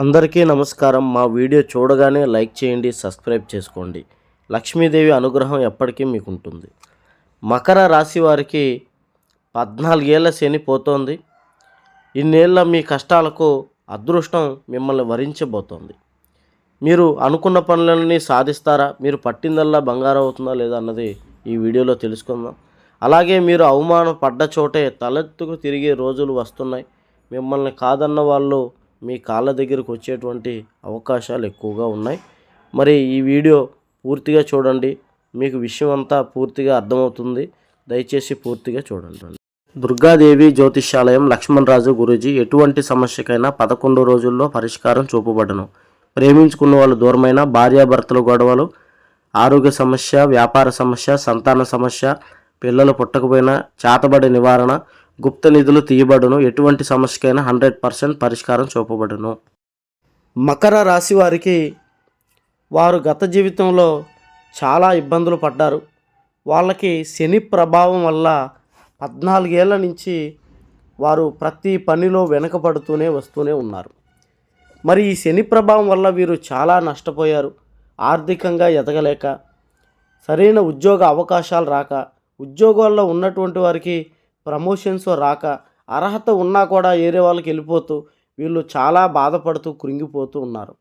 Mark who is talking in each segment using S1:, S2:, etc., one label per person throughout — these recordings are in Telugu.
S1: అందరికీ నమస్కారం. మా వీడియో చూడగానే లైక్ చేయండి సబ్స్క్రైబ్ చేసుకోండి. లక్ష్మీదేవి అనుగ్రహం ఎప్పటికీ మీకు ఉంటుంది మకర రాశి వారికి పద్నాలుగేళ్ళ శని పోతోంది. ఇన్నేళ్ళ మీ కష్టాలకు అదృష్టం మిమ్మల్ని వరించబోతోంది. మీరు అనుకున్న పనులన్నీ సాధిస్తారా? మీరు పట్టిందల్లా బంగారం అవుతుందా లేదా అన్నది ఈ వీడియోలో తెలుసుకుందాం. అలాగే మీరు అవమానం పడ్డ చోటే తలెత్తుకు తిరిగే రోజులు వస్తున్నాయి. మిమ్మల్ని కాదన్న వాళ్ళు మీ కాళ్ళ దగ్గరకు వచ్చేటువంటి అవకాశాలు ఎక్కువగా ఉన్నాయి. మరి ఈ వీడియో పూర్తిగా చూడండి. మీకు విషయం అంతా పూర్తిగా అర్థమవుతుంది. దయచేసి పూర్తిగా చూడండి. దుర్గాదేవి జ్యోతిష్యాలయం లక్ష్మణరాజు గురూజీ ఎటువంటి సమస్యకైనా పదకొండు రోజుల్లో పరిష్కారం చూపబడను. ప్రేమించుకున్న వాళ్ళు దూరమైన భార్యాభర్తల గొడవలు ఆరోగ్య సమస్య వ్యాపార సమస్య సంతాన సమస్య పిల్లలు పుట్టకపోయినా చేతబడి నివారణ గుప్త నిధులు తీయబడును. ఎటువంటి సమస్యకైనా హండ్రెడ్ పర్సెంట్ పరిష్కారం చూపబడును. మకర రాశి వారికి వారు గత జీవితంలో చాలా ఇబ్బందులు పడ్డారు. వాళ్ళకి శని ప్రభావం వల్ల పద్నాలుగేళ్ళ నుంచి వారు ప్రతి పనిలో వెనకబడుతూనే వస్తూనే ఉన్నారు. మరి ఈ శని ప్రభావం వల్ల వీరు చాలా నష్టపోయారు. ఆర్థికంగా ఎదగలేక సరైన ఉద్యోగ అవకాశాలు రాక ఉద్యోగాల్లో ఉన్నటువంటి వారికి ప్రమోషన్స్ రాక అర్హత ఉన్నా కూడా వేరే వాళ్ళకి వెళ్ళిపోతూ వీళ్ళు చాలా బాధపడుతూ కృంగిపోతూ ఉన్నారు.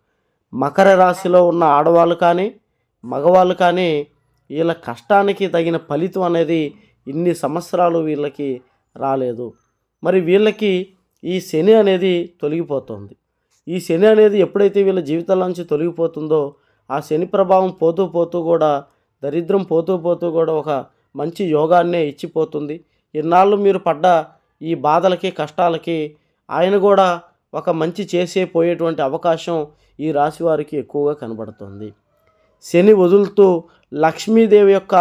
S1: మకర రాశిలో ఉన్న ఆడవాళ్ళు కానీ మగవాళ్ళు కానీ వీళ్ళ కష్టానికి తగిన ఫలితం అనేది ఇన్ని సంవత్సరాలు వీళ్ళకి రాలేదు. మరి వీళ్ళకి ఈ శని అనేది తొలగిపోతుంది. ఈ శని అనేది ఎప్పుడైతే వీళ్ళ జీవితాల నుంచి తొలగిపోతుందో ఆ శని ప్రభావం పోతూ పోతూ కూడా దరిద్రం పోతూ పోతూ కూడా ఒక మంచి యోగాన్నే ఇచ్చిపోతుంది. ఇన్నాళ్ళు మీరు పడ్డ ఈ బాధలకి కష్టాలకి ఆయన కూడా ఒక మంచి చేసే పోయేటువంటి అవకాశం ఈ రాశి వారికి ఎక్కువగా కనబడుతుంది. శని వదులుతూ లక్ష్మీదేవి యొక్క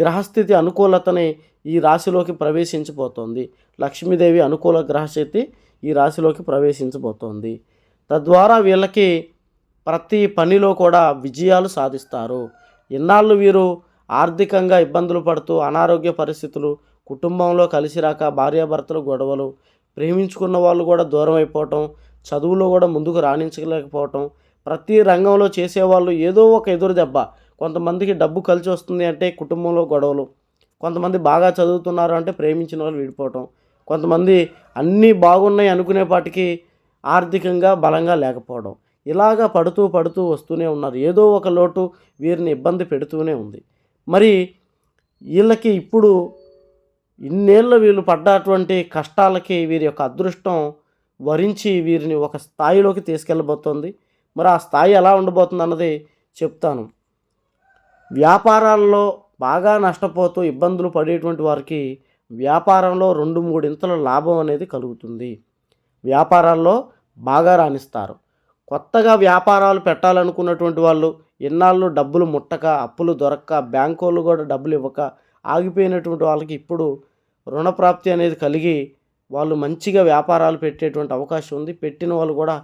S1: గ్రహస్థితి అనుకూలతని ఈ రాశిలోకి ప్రవేశించబోతోంది లక్ష్మీదేవి అనుకూల గ్రహస్థితి ఈ రాశిలోకి ప్రవేశించబోతోంది తద్వారా వీళ్ళకి ప్రతి పనిలో కూడా విజయాలు సాధిస్తారు. ఇన్నాళ్ళు వీరు ఆర్థికంగా ఇబ్బందులు పడుతూ అనారోగ్య పరిస్థితులు కుటుంబంలో కలిసి రాక భార్యాభర్తలు గొడవలు ప్రేమించుకున్న వాళ్ళు కూడా దూరం అయిపోవటం చదువులో కూడా ముందుకు రాణించలేకపోవటం ప్రతి రంగంలో చేసేవాళ్ళు ఏదో ఒక ఎదురు దెబ్బ. కొంతమందికి డబ్బు కలిసి వస్తుంది అంటే కుటుంబంలో గొడవలు. కొంతమంది బాగా చదువుతున్నారు అంటే ప్రేమించిన వాళ్ళు విడిపోవటం. కొంతమంది అన్నీ బాగున్నాయి అనుకునేపాటికి ఆర్థికంగా బలంగా లేకపోవడం. ఇలాగా పడుతూ పడుతూ వస్తూనే ఉన్నారు. ఏదో ఒక లోటు వీరిని ఇబ్బంది పెడుతూనే ఉంది. మరి వీళ్ళకి ఇప్పుడు ఇన్నేళ్ళు వీళ్ళు పడ్డటువంటి కష్టాలకి వీరి యొక్క అదృష్టం వరించి వీరిని ఒక స్థాయిలోకి తీసుకెళ్ళబోతోంది. మరి ఆ స్థాయి ఎలా ఉండబోతుంది అన్నది చెప్తాను. వ్యాపారాల్లో బాగా నష్టపోతూ ఇబ్బందులు పడేటువంటి వారికి వ్యాపారంలో రెండు మూడింతల లాభం అనేది కలుగుతుంది. వ్యాపారాల్లో బాగా రాణిస్తారు. కొత్తగా వ్యాపారాలు పెట్టాలనుకున్నటువంటి వాళ్ళు ఎన్నాళ్ళు డబ్బులు ముట్టక అప్పులు దొరక్క బ్యాంకు వాళ్ళు కూడా డబ్బులు ఇవ్వక ఆగిపోయినటువంటి వాళ్ళకి ఇప్పుడు రుణప్రాప్తి అనేది కలిగి వాళ్ళు మంచిగా వ్యాపారాలు పెట్టేటువంటి అవకాశం ఉంది. పెట్టిన వాళ్ళు కూడా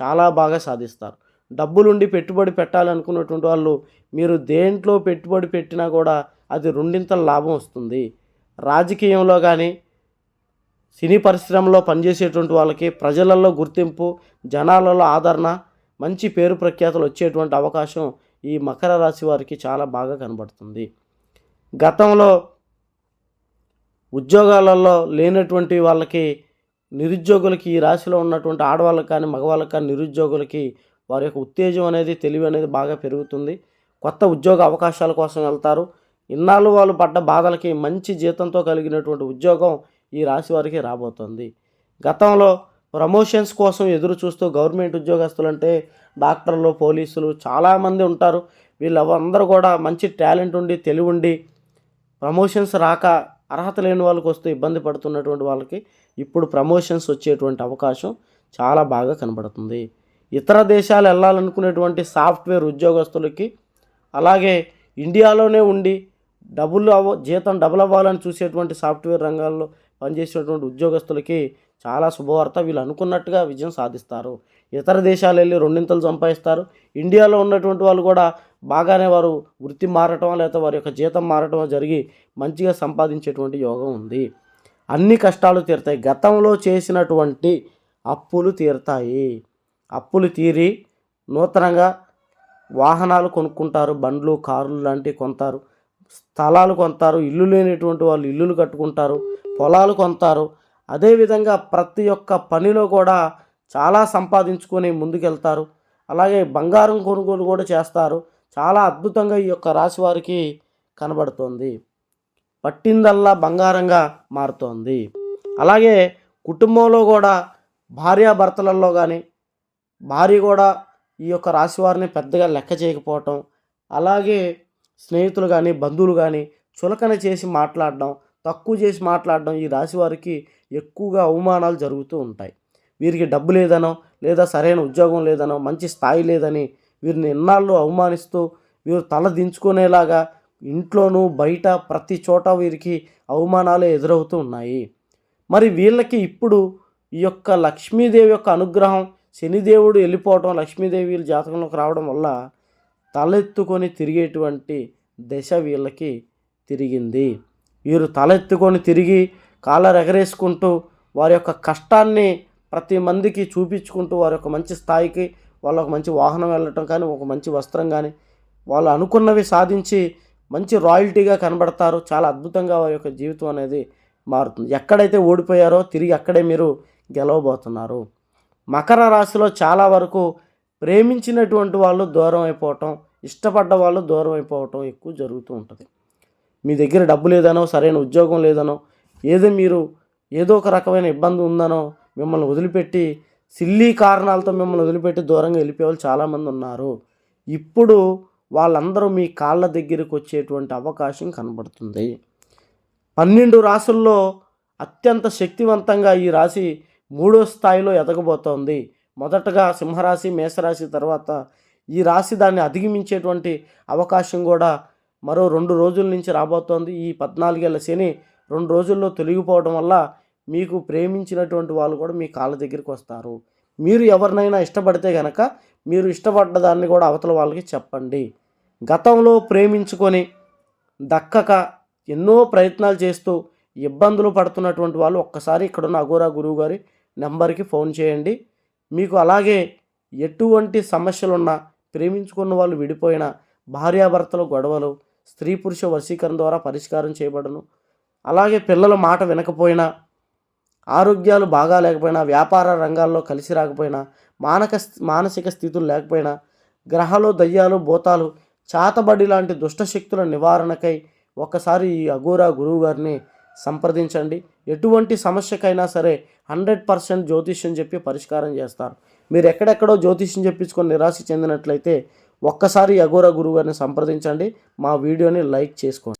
S1: చాలా బాగా సాధిస్తారు. డబ్బులుండి పెట్టుబడి పెట్టాలనుకున్నటువంటి వాళ్ళు మీరు దేంట్లో పెట్టుబడి పెట్టినా కూడా అది రెండింతల లాభం వస్తుంది. రాజకీయంలో కానీ సినీ పరిశ్రమలో పనిచేసేటువంటి వాళ్ళకి ప్రజలలో గుర్తింపు జనాలలో ఆదరణ మంచి పేరు ప్రఖ్యాతలు వచ్చేటువంటి అవకాశం ఈ మకర రాశి వారికి చాలా బాగా కనబడుతుంది. గతంలో ఉద్యోగాలలో లేనటువంటి వాళ్ళకి నిరుద్యోగులకి ఈ రాశిలో ఉన్నటువంటి ఆడవాళ్ళకి కానీ మగవాళ్ళకి కానీ నిరుద్యోగులకి వారి యొక్క ఉత్తేజం అనేది తెలివి అనేది బాగా పెరుగుతుంది. కొత్త ఉద్యోగ అవకాశాల కోసం వెళ్తారు. ఇన్నాళ్ళు వాళ్ళు పడ్డ బాధలకి మంచి జీతంతో కలిగినటువంటి ఉద్యోగం ఈ రాశి వారికి రాబోతుంది. గతంలో ప్రమోషన్స్ కోసం ఎదురు చూస్తూ గవర్నమెంట్ ఉద్యోగస్తులు అంటే డాక్టర్లు పోలీసులు చాలామంది ఉంటారు. వీళ్ళందరూ కూడా మంచి టాలెంట్ ఉండి తెలివి ఉండి ప్రమోషన్స్ రాక అర్హత లేని వాళ్ళకి వస్తే ఇబ్బంది పడుతున్నటువంటి వాళ్ళకి ఇప్పుడు ప్రమోషన్స్ వచ్చేటువంటి అవకాశం చాలా బాగా కనబడుతుంది. ఇతర దేశాలు వెళ్ళాలనుకునేటువంటి సాఫ్ట్వేర్ ఉద్యోగస్తులకి అలాగే ఇండియాలోనే ఉండి డబుల్ అవ్వ జీతం డబుల్ అవ్వాలని చూసేటువంటి సాఫ్ట్వేర్ రంగాల్లో పనిచేసేటువంటి ఉద్యోగస్తులకి చాలా శుభవార్త. వీళ్ళు అనుకున్నట్టుగా విజయం సాధిస్తారు. ఇతర దేశాలు వెళ్ళి రెండింతలు సంపాదిస్తారు. ఇండియాలో ఉన్నటువంటి వాళ్ళు కూడా బాగానే వారు వృత్తి మారటం లేదా వారి యొక్క జీతం మారటం జరిగి మంచిగా సంపాదించేటువంటి యోగం ఉంది. అన్ని కష్టాలు తీరుతాయి. గతంలో చేసినటువంటి అప్పులు తీరుతాయి. అప్పులు తీరి నూతనంగా వాహనాలు కొనుక్కుంటారు. బండ్లు కార్లు లాంటివి కొంటారు స్థలాలు కొంటారు ఇల్లు లేనటువంటి వాళ్ళు ఇల్లులు కట్టుకుంటారు. పొలాలు కొంటారు అదేవిధంగా ప్రతి ఒక్క పనిలో కూడా చాలా సంపాదించుకొని ముందుకెళ్తారు. అలాగే బంగారం కొనుగోలు కూడా చేస్తారు. చాలా అద్భుతంగా ఈ యొక్క రాశి వారికి కనబడుతోంది. పట్టిందల్లా బంగారంగా మారుతోంది. అలాగే కుటుంబంలో కూడా భార్యాభర్తలలో కానీ భార్య కూడా ఈ యొక్క రాశి వారిని పెద్దగా లెక్క చేయకపోవటం అలాగే స్నేహితులు కానీ బంధువులు కానీ చులకన చేసి మాట్లాడడం తక్కువ చేసి మాట్లాడడం ఈ రాశి వారికి ఎక్కువగా అవమానాలు జరుగుతూ ఉంటాయి. వీరికి డబ్బు లేదనో లేదా సరైన ఉద్యోగం లేదనో మంచి స్థాయి లేదని వీరిని ఎన్నాళ్ళు అవమానిస్తూ వీరు తల దించుకునేలాగా ఇంట్లోనూ బయట ప్రతి చోట వీరికి అవమానాలు ఎదురవుతూ ఉన్నాయి. మరి వీళ్ళకి ఇప్పుడు ఈ యొక్క లక్ష్మీదేవి యొక్క అనుగ్రహం శనిదేవుడు వెళ్ళిపోవడం లక్ష్మీదేవి వీళ్ళ జాతకంలోకి రావడం వల్ల తలెత్తుకొని తిరిగేటువంటి దశ వీళ్ళకి తిరిగింది. వీరు తలెత్తుకొని తిరిగి కాలర్ ఎగరేసుకుంటూ వారి యొక్క కష్టాన్ని ప్రతి మందికి చూపించుకుంటూ వారి యొక్క మంచి స్థాయికి వాళ్ళ ఒక మంచి వాహనం వెళ్ళటం కానీ ఒక మంచి వస్త్రం కానీ వాళ్ళు అనుకున్నవి సాధించి మంచి రాయల్టీగా కనబడతారు. చాలా అద్భుతంగా వారి యొక్క జీవితం అనేది మారుతుంది. ఎక్కడైతే ఓడిపోయారో తిరిగి అక్కడే మీరు గెలవబోతున్నారు. మకర రాశిలో చాలా వరకు ప్రేమించినటువంటి వాళ్ళు దూరం అయిపోవటం ఇష్టపడ్డ వాళ్ళు దూరం అయిపోవటం ఎక్కువ జరుగుతూ ఉంటుంది. మీ దగ్గర డబ్బు లేదనో సరైన ఉద్యోగం లేదనో ఏదో మీరు ఏదో ఒక రకమైన ఇబ్బంది ఉందనో మిమ్మల్ని వదిలిపెట్టి సిల్లీ కారణాలతో మిమ్మల్ని వదిలిపెట్టి దూరంగా వెళ్ళిపోయే వాళ్ళు చాలామంది ఉన్నారు. ఇప్పుడు వాళ్ళందరూ మీ కాళ్ళ దగ్గరికి వచ్చేటువంటి అవకాశం కనబడుతుంది. పన్నెండు రాసుల్లో అత్యంత శక్తివంతంగా ఈ రాశి మూడో స్థాయిలో ఎదగబోతోంది. మొదటగా సింహరాశి మేషరాశి తర్వాత ఈ రాశి దాన్ని అధిగమించేటువంటి అవకాశం కూడా మరో రెండు రోజుల నుంచి రాబోతోంది ఈ పద్నాలుగేళ్ళ శని. రెండు రోజుల్లో తొలగిపోవడం వల్ల మీకు ప్రేమించినటువంటి వాళ్ళు కూడా మీ కాళ్ళ దగ్గరికి వస్తారు. మీరు ఎవరినైనా ఇష్టపడితే కనుక మీరు ఇష్టపడ్డ దాన్ని కూడా అవతల వాళ్ళకి చెప్పండి. గతంలో ప్రేమించుకొని దక్కక ఎన్నో ప్రయత్నాలు చేస్తూ ఇబ్బందులు పడుతున్నటువంటి వాళ్ళు ఒక్కసారి ఇక్కడున్న అఘోరా గురువు గారి నెంబర్కి ఫోన్ చేయండి. మీకు అలాగే ఎటువంటి సమస్యలున్నా ప్రేమించుకున్న వాళ్ళు విడిపోయినా భార్యాభర్తలు గొడవలు స్త్రీ పురుష వశీకరణ ద్వారా పరిష్కారం చేయబడను. అలాగే పిల్లల మాట వినకపోయినా ఆరోగ్యాలు బాగా లేకపోయినా వ్యాపార రంగాల్లో కలిసి రాకపోయినా మానక మానసిక స్థితులు లేకపోయినా గ్రహాలు దయ్యాలు భూతాలు చాతబడి లాంటి దుష్టశక్తుల నివారణకై ఒక్కసారి ఈ అఘోరా గురువు గారిని సంప్రదించండి. ఎటువంటి సమస్యకైనా సరే హండ్రెడ్ పర్సెంట్ జ్యోతిష్యం చెప్పి పరిష్కారం చేస్తారు. మీరు ఎక్కడెక్కడో జ్యోతిష్యం చెప్పించుకొని నిరాశ చెందినట్లయితే ఒక్కసారి అఘోర గురువు గారిని సంప్రదించండి. మా వీడియోని లైక్ చేసుకోండి.